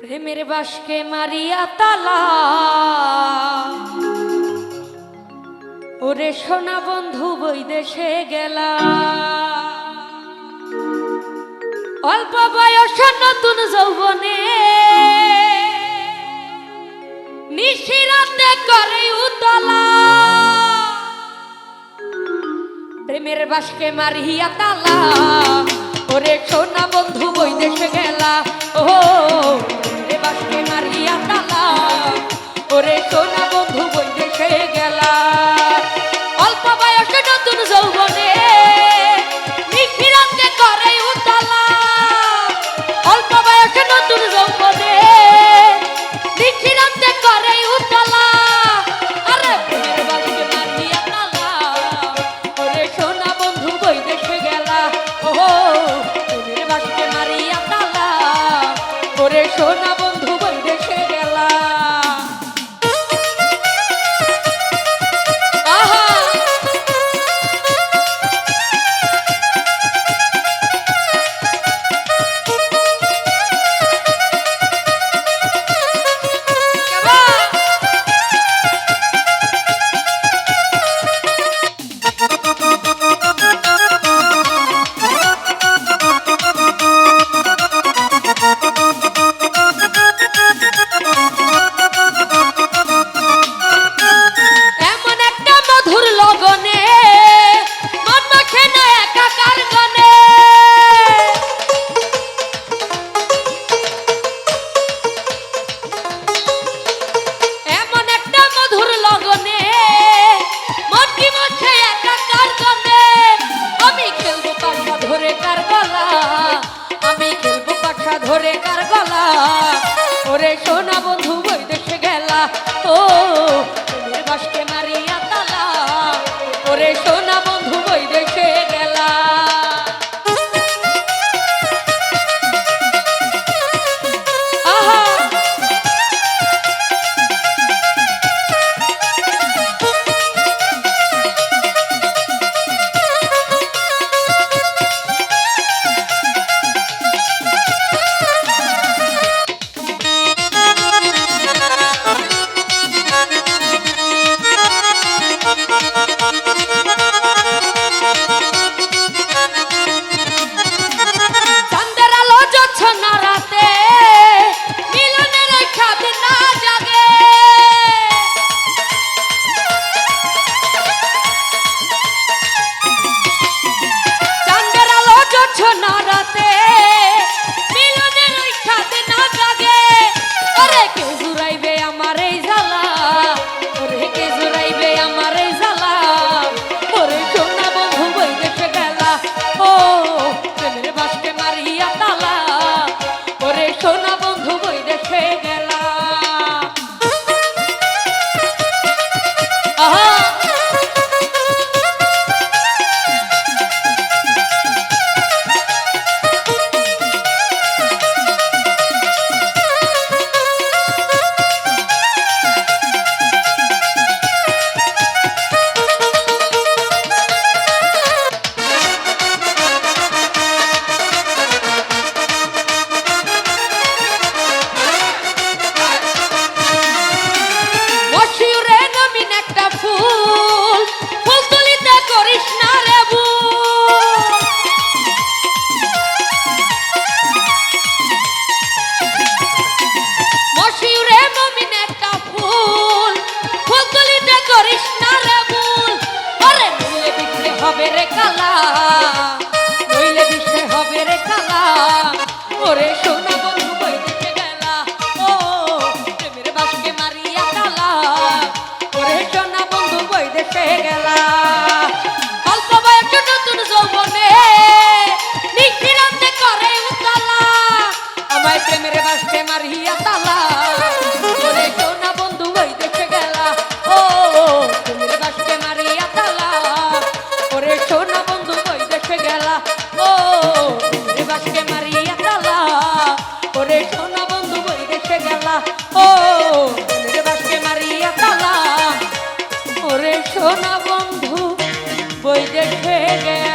প্রেমের বাসকে মারিয়া তালা। ওরে সোনা বন্ধু বৈদেশে গেলা। অল্প বয়স নতুন যৌবনে নিশিরাতে করে উতলা। প্রেমের বাসকে মারিয়া তালা। ওরে সোনা বন্ধু persona. ওরে সোনা বন্ধু বই দেশে গেলা। ও কালা নইলে দিতে হবে রে কালা ওরে সো ও সোনা বন্ধু বই দেখে